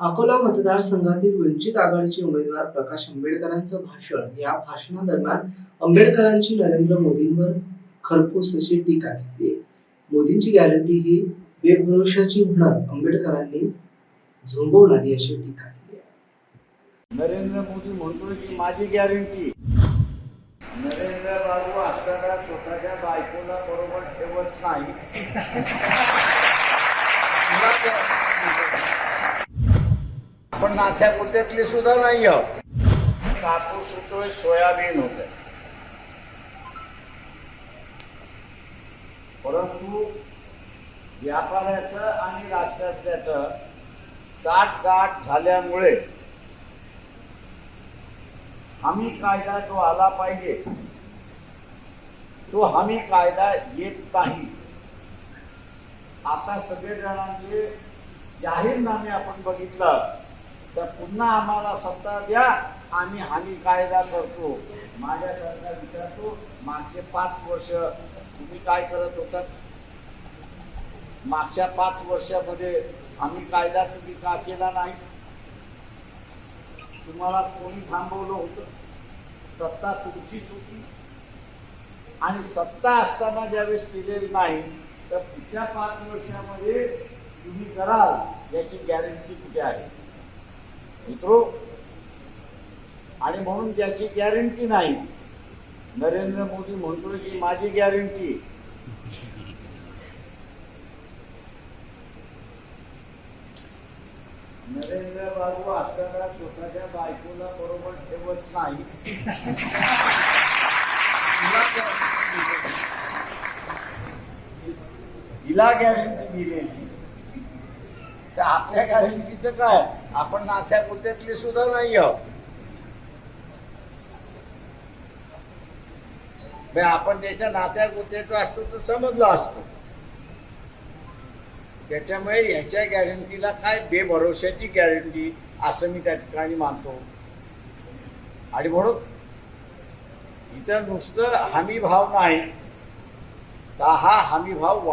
अकोला मतदारसंघातील वंचित आघाडीचे उमेदवार प्रकाश आंबेडकरांचं भाषण या भाषणादरम्यान आंबेडकरांची नरेंद्र मोदींवर खरपूस अशी टीका केली मोदींची गॅरंटी ही बेभरोशाची म्हणत आंबेडकरांनी झोंबवणारी अशी टीका केली नरेंद्र मोदी म्हणतोय की माझी गॅरंटी. नरेंद्र बाबू असताना स्वतःच्या बायकोला बरोबर ठेवत नाही. आपण नाथ्या सुद्धा नाही आहोत. कापूस होतोय सोयाबीन होतोय. परंतु व्यापाऱ्याचं आणि राजकारण्याचं साठ गाठ झाल्यामुळे हमी कायदा जो आला पाहिजे तो हमी कायदा येत नाही. आता सगळे जणांचे जाहीरनामे आपण बघितलं. तर पुन्हा आम्हाला सत्ता द्या आम्ही हमी कायदा करतो. माझ्यासारखा विचारतो मागचे पाच वर्ष तुम्ही काय करत होतात? मागच्या पाच वर्षामध्ये आम्ही कायदा तुम्ही का केला नाही? तुम्हाला कोणी थांबवलं होतं? सत्ता तुमचीच होती. आणि सत्ता असताना ज्यावेळेस केलेली नाही तर पुढच्या पाच वर्षामध्ये तुम्ही कराल याची गॅरंटी कुठे आहे? मित्रो आणि म्हणून त्याची गॅरंटी नाही. नरेंद्र मोदी म्हणतोय की माझी गॅरंटी नरेंद्र बाबू असताना स्वतःच्या बायकोला बरोबर ठेवत नाही? तिला गॅरंटी दिलेली. तर आपल्या गॅरंटीचं काय? आपण नाथ्या कुत्यातली सुद्धा नाही आहोत. म्हणजे आपण त्याच्या नात्या कुत्यात असतो तर समजला असतो. त्याच्यामुळे याच्या गॅरंटीला काय बेभरोशाची गॅरंटी असं मी त्या ठिकाणी मानतो. आणि म्हणून इथं नुसतं हमी भाव नाही. तर हा हमी भाव